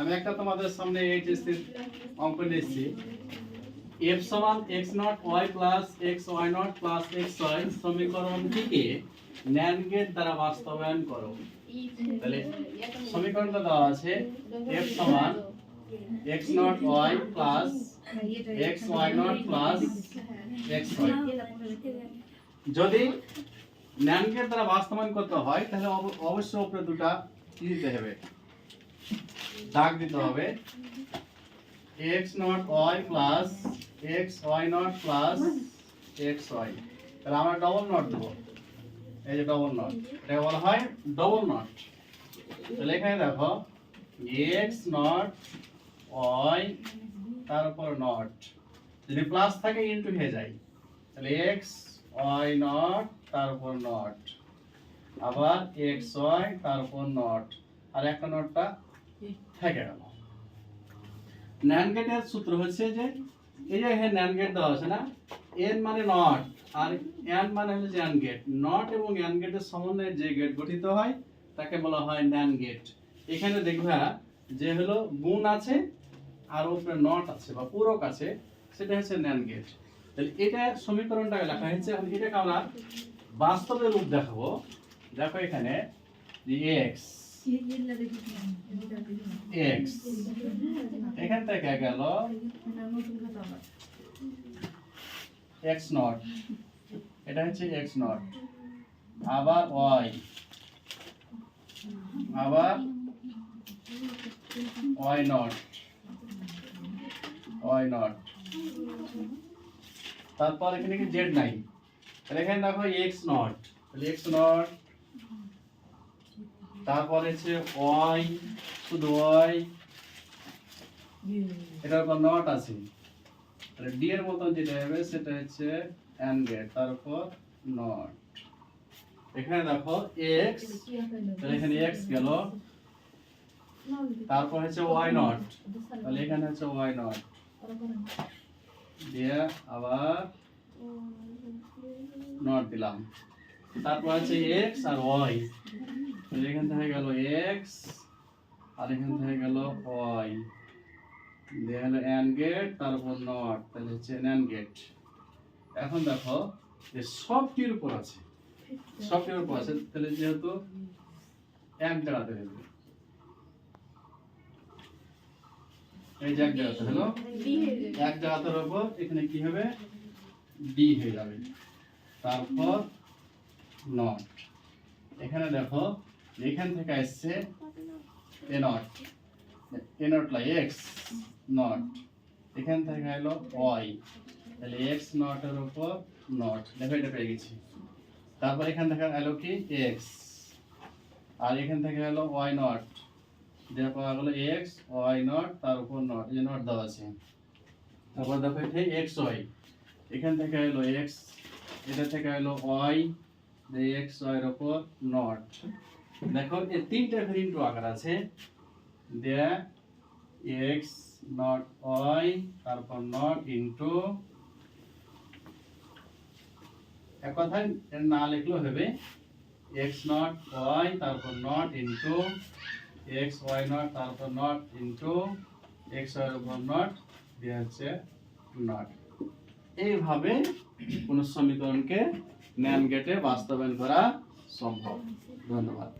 আমি একটা তোমাদের সামনে এইচএসসি অঙ্ক নিয়েছি এফ সমান X not Y plus X Y not plus X Y সমীকরণটিকে ন্যান্ড গেট দ্বারা বাস্তবায়ন করো। তাহলে সমীকরণটা দেওয়া আছে এফ সমান X not Y plus X Y not plus X Y যদি ন্যান্ড গেট দ্বারা বাস্তবায়ন করতে হয়, তাহলে অব- অবশ্যই উপরে দুটা কি দিতে হবে। দাগ দিতে হবে। X not Y plus X Y not plus X Y তাহলে আমরা ডবল নট দেবো। এই যে ডবল নট এটাকে বলা হয় ডবল নট তাহলে এখানে দেখো এক্স নট ওয়াই তার উপর নট যদি প্লাস থাকে ইনটু হয়ে যায়। তাহলে এক্স ওয়াই নট তার উপর নট আবার এক্স ওয়াই তার উপর নট আর একটা নটটা থেকে গেল ন্যান্ড গেটের সূত্র হচ্ছে যে, এই যে ন্যান্ড গেট দেওয়া আছে না এন মানে নট আর এন মানে হচ্ছে জ্যান গেট নট এবং এন গেটের সমন্বয়ে যে গেট গঠিত হয়, তাকে বলা হয় ন্যান্ড গেট এখানে দেখবা যে হলো গুণ আছে আর উপরে নট আছে বা পূরক আছে, সেটা হচ্ছে ন্যান্ড গেট তাহলে এটা সমীকরণটাকে লেখা হয়েছে, এখন এটাকে আমরা বাস্তবে রূপ দেখাবো। দেখো এখানে এক্স এক্স এখান থেকে গেল। এক্স নট এটা হচ্ছে এক্স নট আবার ওয়াই আবার ওয়াই নট ওয়াই নট তারপর এখানে কি জেড নাই? তাহলে এখানে দেখো এক্স নট তাহলে এক্স নট তারপর হচ্ছে ওয়াই, শুধু ওয়াই। এটার উপর নট আছে। তাহলে ডি এর মতন যেটা হবে, সেটা হচ্ছে অ্যান্ড গেট তারপর নট এখানে দেখো এক্স তাহলে এখানে এক্স গেল। তারপর হচ্ছে ওয়াই নট তাহলে এখানে হচ্ছে ওয়াই নট দিয়ে আবার নট দিলাম। তারপর হচ্ছে এক্স আর ওয়াই এখান থেকে গেল এক্স আর এখান থেকে গেল ওয়াই দিয়ে হলো গেট তারপর নট তাহলে হচ্ছে অ্যান গেট এখন দেখো যে সবটির উপর আছে, সবটির উপর আছে, তাহলে যেহেতু এক জায়গাতে হয়ে এই যে এক জায়গাতে হলো এক জায়গাতের উপর এখানে কি হবে? ডি হয়ে যাবে। তারপর নট এখানে দেখো, এখান থেকে আসছে এ নট এ নট লাই এক্স নট এখান থেকে এলো ওয়াই তাহলে এক্স নটের উপর নট দেখো, এটা পেয়ে গেছি। তারপর এখান থেকে এলো কি? এক্স আর এখান থেকে এলো ওয়াই নট দেওয়া পাওয়া গেলো এক্স ওয়াই নট তার উপর নট এই নট দেওয়া আছে। তারপর দেখো এখানে এক্স ওয়াই এখান থেকে এলো এক্স এটা থেকে এলো ওয়াই এক্স ওয়াইয়ের উপর নট দেখো এই তিনটা ভেরিয়েন্ট আকার আছে। দেয়া এক্স নট ওয়াই তারপর নট ইন্টু এক কথায়, এর না লিখলেও হবে। এক্স নট ওয়াই তারপর not into X Y not তারপর নট ইন্টু এক্স ওয়াইয়ের উপর নট দেওয়া হচ্ছে নট এইভাবে কোন সমীকরণকে ন্যান গেটে বাস্তবায়ন করা সম্ভব। ধন্যবাদ।